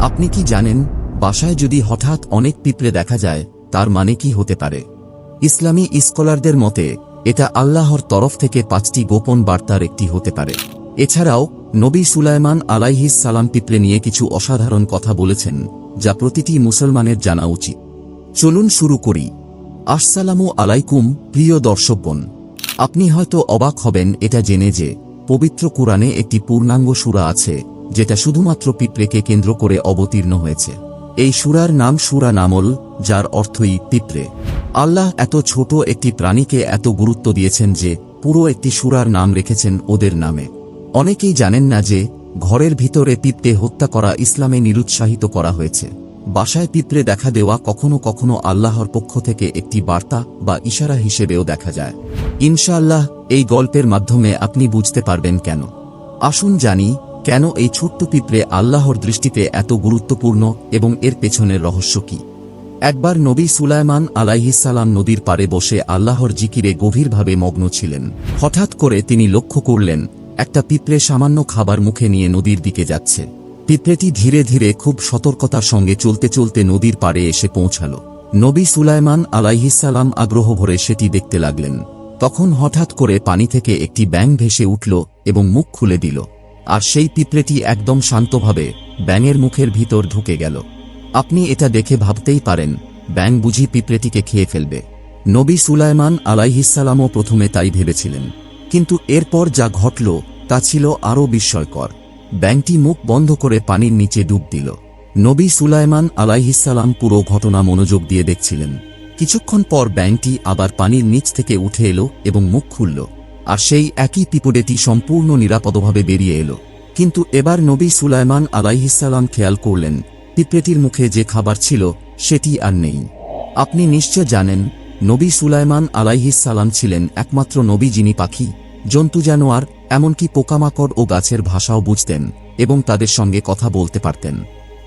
আপনি কি জানেন, বাসায় যদি হঠাৎ অনেক পিঁপড়ে দেখা যায়, তার মানে কি হতে পারে? ইসলামী স্কলারদের মতে, এটা আল্লাহর তরফ থেকে পাঁচটি গোপন বার্তার একটি হতে পারে। এছাড়াও, নবী সুলাইমান আলাইহিস সালাম পিঁপড়ে নিয়ে কিছু অসাধারণ কথা বলেছেন, যা প্রতিটি মুসলমানের জানা উচিত। চলুন শুরু করি। আসসালামু আলাইকুম, প্রিয় দর্শকগণ। আপনি হয়তো অবাক হবেন এটা জেনে যে, পবিত্র কোরআনে একটি পূর্ণাঙ্গ সুরা আছে যেটা শুধুমাত্র পিঁপড়েকে কেন্দ্র করে অবতীর্ণ হয়েছে। এই সুরার নাম সুরা নামল, যার অর্থই পিঁপড়ে। আল্লাহ এত ছোট একটি প্রাণীকে এত গুরুত্ব দিয়েছেন যে পুরো একটি সুরার নাম রেখেছেন ওদের নামে। অনেকেই জানেন না যে ঘরের ভিতরে পিঁপড়ে হত্যা করা ইসলামে নিরুৎসাহিত করা হয়েছে। বাসায় পিঁপড়ে দেখা দেওয়া কখনো কখনো আল্লাহর পক্ষ থেকে একটি বার্তা বা ইশারা হিসেবেও দেখা যায়। ইনশাআল্লাহ, এই গল্পের মাধ্যমে আপনি বুঝতে পারবেন কেন। আসুন জানি কেন এই ছোট্ট পিঁপড়ে আল্লাহর দৃষ্টিতে এত গুরুত্বপূর্ণ এবং এর পেছনের রহস্য কি? একবার নবী সুলাইমান আলাইহিসাল্লাম নদীর পারে বসে আল্লাহর জিকিরে গভীরভাবে মগ্ন ছিলেন। হঠাৎ করে তিনি লক্ষ্য করলেন, একটা পিঁপড়ে সামান্য খাবার মুখে নিয়ে নদীর দিকে যাচ্ছে। পিঁপড়েটি ধীরে ধীরে খুব সতর্কতার সঙ্গে চলতে চলতে নদীর পাড়ে এসে পৌঁছাল। নবী সুলাইমান আলাইহিসাল্লাম আগ্রহ ভরে সেটি দেখতে লাগলেন। তখন হঠাৎ করে পানি থেকে একটি ব্যাং ভেসে উঠল এবং মুখ খুলে দিল। আর সেই পিঁপড়েটি একদম শান্তভাবে ব্যাঙের মুখের ভিতর ঢুকে গেল। আপনি এটা দেখে ভাবতেই পারেন ব্যাং বুঝি পিঁপড়েটিকে খেয়ে ফেলবে। নবী সুলাইমান আলাইহিসালামও প্রথমে তাই ভেবেছিলেন। কিন্তু এরপর যা ঘটল, তা ছিল আরও বিস্ময়কর। ব্যাংটি মুখ বন্ধ করে পানির নিচে ডুব দিল। নবী সুলাইমান আলাইহিসাল্লাম পুরো ঘটনা মনোযোগ দিয়ে দেখছিলেন। কিছুক্ষণ পর ব্যাংটি আবার পানির নিচ থেকে উঠে এলো এবং মুখ খুলল। আর সেই একই পিপড়েটি সম্পূর্ণ নিরাপদভাবে বেরিয়ে এলো। কিন্তু এবার নবী সুলাইমান আলাইহিসাল্লাম খেয়াল করলেন পিঁপড়েটির মুখে যে খাবার ছিল, সেটি আর নেই। আপনি নিশ্চয় জানেন, নবী সুলাইমান আলাইহিসাল্লাম ছিলেন একমাত্র নবী যিনি পাখি, জন্তু জানোয়ার, এমনকি পোকামাকড় ও গাছের ভাষাও বুঝতেন এবং তাদের সঙ্গে কথা বলতে পারতেন।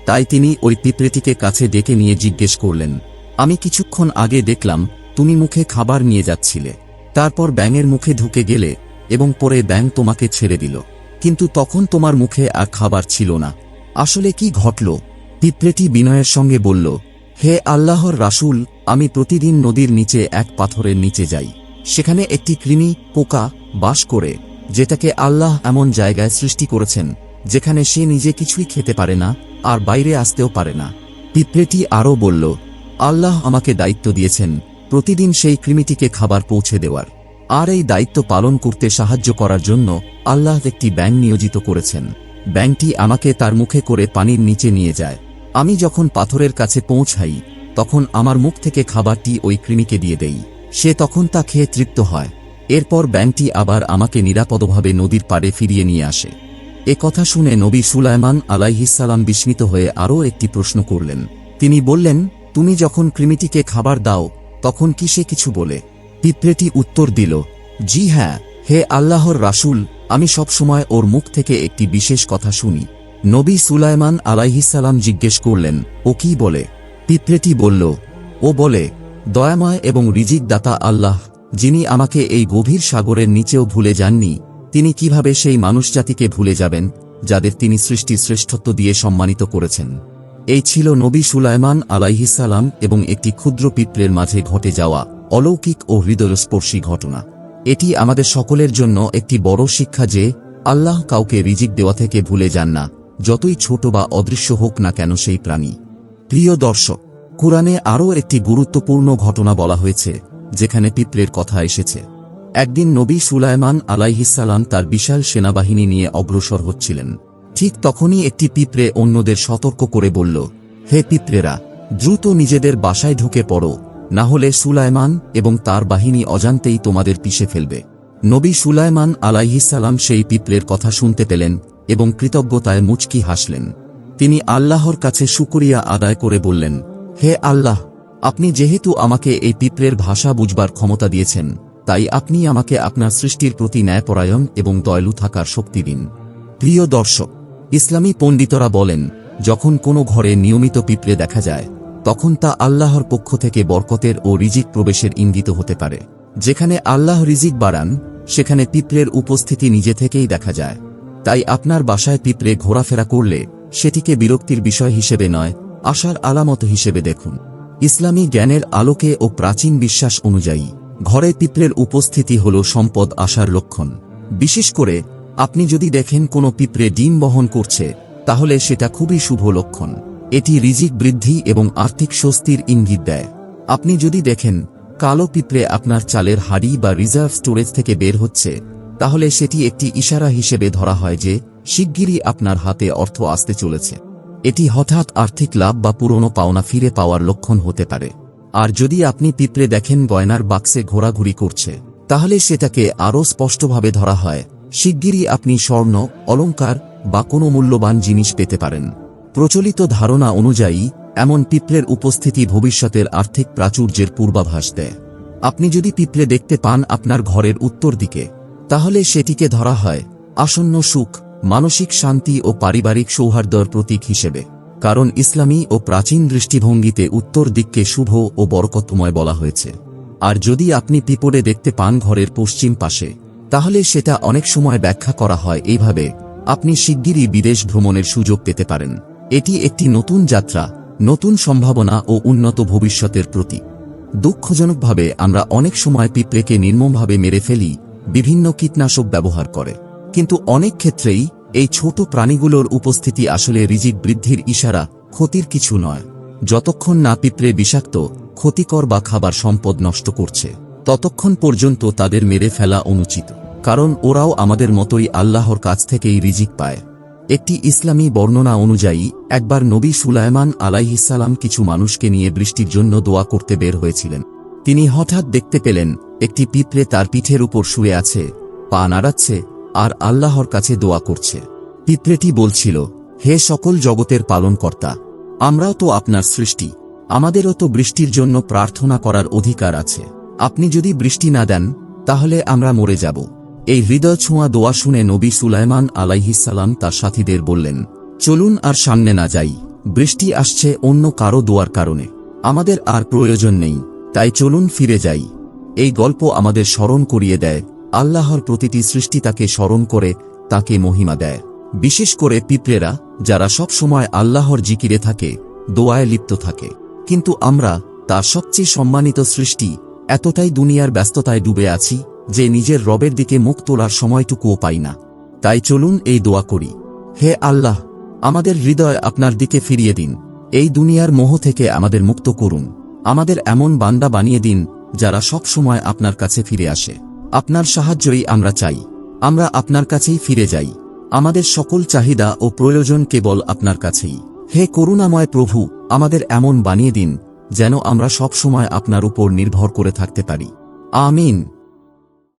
তাই তিনি ওই পিঁপড়েটিকে কাছে ডেকে নিয়ে জিজ্ঞেস করলেন, আমি কিছুক্ষণ আগে দেখলাম, তুমি মুখে খাবার নিয়ে যাচ্ছিলে। তারপর ব্যাঙের মুখে ঢুকে গেলে এবং পরে ব্যাঙ তোমাকে ছেড়ে দিল। কিন্তু তখন তোমার মুখে আর খাবার ছিল না। আসলে কি ঘটল? পিঁপড়েটি বিনয়ের সঙ্গে বলল, হে আল্লাহর রাসূল, আমি প্রতিদিন নদীর নিচে এক পাথরের নিচে যাই। সেখানে একটি কৃমি, পোকা, বাস করে, যেটাকে আল্লাহ এমন জায়গায় সৃষ্টি করেছেন, যেখানে সে নিজে কিছুই খেতে পারে না, আর বাইরে আসতেও পারে না। পিঁপড়েটি আরও বলল, আল্লাহ আমাকে দায়িত্ব দিয়েছেন প্রতিদিন সেই কৃমিটিকে খাবার পৌঁছে দেওয়ার। আর এই দায়িত্ব পালন করতে সাহায্য করার জন্য আল্লাহ একটি ব্যাং নিয়োজিত করেছেন। ব্যাংটি আমাকে তার মুখে করে পানির নিচে নিয়ে যায়। আমি যখন পাথরের কাছে পৌঁছাই, তখন আমার মুখ থেকে খাবারটি ওই কৃমিকে দিয়ে দেই। সে তখন তা খেয়ে তৃপ্ত হয়। এরপর ব্যাংটি আবার আমাকে নিরাপদভাবে নদীর পাড়ে ফিরিয়ে নিয়ে আসে। এ কথা শুনে নবী সুলাইমান আলাইহিসাল্লাম বিস্মিত হয়ে আরও একটি প্রশ্ন করলেন। তিনি বললেন, তুমি যখন কৃমিটিকে খাবার দাও তখন কি সে কিছু বলে? পিঁপড়েটি উত্তর দিল, জি হ্যাঁ হে আল্লাহর রাসূল, আমি সবসময় ওর মুখ থেকে একটি বিশেষ কথা শুনি। নবী সুলাইমান আলাইহিসাল্লাম জিজ্ঞেস করলেন, ও কি বলে? পিঁপড়েটি বলল, ও বলে, দয়াময় এবং রিজিক দাতা আল্লাহ, যিনি আমাকে এই গভীর সাগরের নিচেও ভুলে যাননি, তিনি কীভাবে সেই মানুষজাতিকে ভুলে যাবেন, যাদের তিনি সৃষ্টি শ্রেষ্ঠত্ব দিয়ে সম্মানিত করেছেন? এই ছিল নবী সুলাইমান আলাইহিসাল্লাম এবং একটি ক্ষুদ্র পিঁপড়ের মাঝে ঘটে যাওয়া অলৌকিক ও হৃদয়স্পর্শী ঘটনা। এটি আমাদের সকলের জন্য একটি বড় শিক্ষা যে, আল্লাহ কাউকে রিজিক দেওয়া থেকে ভুলে যান না, যতই ছোট বা অদৃশ্য হোক না কেন সেই প্রাণী। প্রিয় দর্শক, কোরআনে আরও একটি গুরুত্বপূর্ণ ঘটনা বলা হয়েছে, যেখানে পিঁপড়ের কথা এসেছে। একদিন নবী সুলাইমান আলাইহিসাল্লাম তার বিশাল সেনাবাহিনী নিয়ে অগ্রসর হচ্ছিলেন। ঠিক তখনই একটি পিঁপড়ে অন্যদের সতর্ক করে বলল, হে পিঁপড়েরা, দ্রুত নিজেদের বাসায় ঢুকে পড়ো, না হলে সুলাইমান এবং তার বাহিনী অজান্তেই তোমাদের পিষে ফেলবে। নবী সুলাইমান আলাইহিসাল্লাম সেই পিঁপড়ের কথা শুনতে পেলেন এবং কৃতজ্ঞতায় মুচকি হাসলেন। তিনি আল্লাহর কাছে শুকরিয়া আদায় করে বললেন, হে আল্লাহ, আপনি যেহেতু আমাকে এই পিঁপড়ের ভাষা বুঝবার ক্ষমতা দিয়েছেন, তাই আপনি আমাকে আপনার সৃষ্টির প্রতি ন্যায়পরায়ণ এবং দয়ালু থাকার শক্তি দিন। প্রিয় দর্শক ইসলামী পণ্ডিতরা বলেন, যখন কোনো ঘরে নিয়মিত পিঁপড়ে দেখা যায়, তখন তা আল্লাহর পক্ষ থেকে বরকতের ও রিজিক প্রবেশের ইঙ্গিত হতে পারে। যেখানে আল্লাহ রিজিক বাড়ান, সেখানে পিঁপড়ের উপস্থিতি নিজে থেকেই দেখা যায়। তাই আপনার বাসায় পিঁপড়ে ঘোরাফেরা করলে, সেটিকে বিরক্তির বিষয় হিসেবে নয়, আশার আলামত হিসেবে দেখুন। ইসলামী জ্ঞানের আলোকে ও প্রাচীন বিশ্বাস অনুযায়ী, ঘরে পিঁপড়ের উপস্থিতি হল সম্পদ আসার লক্ষণ। বিশেষ করে আপনি যদি দেখেন কোনো পিঁপড়ে ডিম বহন করছে, তাহলে সেটা খুবই শুভ লক্ষণ। এটি রিজিক বৃদ্ধি এবং আর্থিক স্বস্তির ইঙ্গিত দেয়। আপনি যদি দেখেন কালো পিঁপড়ে আপনার চালের হাড়ি বা রিজার্ভ স্টোরেজ থেকে বের হচ্ছে, তাহলে সেটি একটি ইশারা হিসেবে ধরা হয় যে শিগগিরই আপনার হাতে অর্থ আসতে চলেছে। এটি হঠাৎ আর্থিক লাভ বা পুরনো পাওনা ফিরে পাওয়ার লক্ষণ হতে পারে। আর যদি আপনি পিঁপড়ে দেখেন গয়নার বাক্সে ঘোরাঘুরি করছে, তাহলে সেটাকে আরও স্পষ্টভাবে ধরা হয় শিগগিরই আপনি স্বর্ণ, অলংকার বা কোনো মূল্যবান জিনিস পেতে পারেন। প্রচলিত ধারণা অনুযায়ী, এমন পিঁপড়ের উপস্থিতি ভবিষ্যতের আর্থিক প্রাচুর্যের পূর্বাভাস দেয়। আপনি যদি পিঁপড়ে দেখতে পান আপনার ঘরের উত্তর দিকে, তাহলে সেটিকে ধরা হয় আসন্ন সুখ, মানসিক শান্তি ও পারিবারিক সৌহার্দ্যর প্রতীক হিসেবে। কারণ ইসলামী ও প্রাচীন দৃষ্টিভঙ্গিতে উত্তর দিককে শুভ ও বরকতময় বলা হয়েছে। আর যদি আপনি পিপড়ে দেখতে পান ঘরের পশ্চিম পাশে তাহলে সেটা অনেক সময় ব্যাখ্যা করা হয় এইভাবে, আপনি শিগগিরই বিদেশ ভ্রমণের সুযোগ পেতে পারেন। এটি একটি নতুন যাত্রা, নতুন সম্ভাবনা ও উন্নত ভবিষ্যতের প্রতীক। দুঃখজনকভাবে আমরা অনেক সময় পিঁপড়েকে নির্মমভাবে মেরে ফেলি, বিভিন্ন কীটনাশক ব্যবহার করে। কিন্তু অনেক ক্ষেত্রেই এই ছোট প্রাণীগুলোর উপস্থিতি আসলে রিজিক বৃদ্ধির ইশারা, ক্ষতির কিছু নয়। যতক্ষণ না পিঁপড়ে বিষাক্ত, ক্ষতিকর বা খাবার সম্পদ নষ্ট করছে, ততক্ষণ পর্যন্ত তাদের মেরে ফেলা অনুচিত। কারণ ওরাও আমাদের মতোই আল্লাহর কাছ থেকেই রিজিক পায়। একটি ইসলামী বর্ণনা অনুযায়ী, একবার নবী সুলায়মান আলাইহিসাল্লাম কিছু মানুষকে নিয়ে বৃষ্টির জন্য দোয়া করতে বের হয়েছিলেন। তিনি হঠাৎ দেখতে পেলেন, একটি পিঁপড়ে তার পিঠের উপর শুয়ে আছে, পা নাড়াচ্ছে, আর আল্লাহর কাছে দোয়া করছে। পিঁপড়েটি বলছিল, হে সকল জগতের পালনকর্তা, আমরাও তো আপনার সৃষ্টি। আমাদেরও তো বৃষ্টির জন্য প্রার্থনা করার অধিকার আছে। আপনি যদি বৃষ্টি না দেন, তাহলে আমরা মরে যাব। এই হৃদয় ছোঁয়া দোয়া শুনে নবী সুলাইমান আলাইহিসাল্লাম তার সাথীদের বললেন, চলুন আর সামনে না যাই। বৃষ্টি আসছে অন্য কারও দোয়ার কারণে। আমাদের আর প্রয়োজন নেই। তাই চলুন ফিরে যাই। এই গল্প আমাদের স্মরণ করিয়ে দেয়। আল্লাহর প্রতিটি সৃষ্টি তাকে স্মরণ করে, তাকে মহিমা দেয়। বিশেষ করে পিঁপড়েরা যারা সব সময় আল্লাহর জিকিরে থাকে, দোয়ায় লিপ্ত থাকে। কিন্তু আমরা, তার সবচেয়ে সম্মানিত সৃষ্টি, এতটাই দুনিয়ার ব্যস্ততায় ডুবে আছি যে নিজের রবের দিকে মুখ তোলার সময়টুকুও পাই না। তাই চলুন এই দোয়া করি। হে আল্লাহ, আমাদের হৃদয় আপনার দিকে ফিরিয়ে দিন। এই দুনিয়ার মোহ থেকে আমাদের মুক্ত করুন। আমাদের এমন বান্দা বানিয়ে দিন, যারা সব সময় আপনার কাছে ফিরে আসে। আপনার সাহায্যই আমরা চাই। আমরা আপনার কাছেই ফিরে যাই। আমাদের সকল চাহিদা ও প্রয়োজন কেবল আপনার কাছেই। হে করুণাময় প্রভু, আমাদের এমন বানিয়ে দিন, যেন আমরা সব সময় আপনার উপর নির্ভর করে থাকতে পারি। আমিন।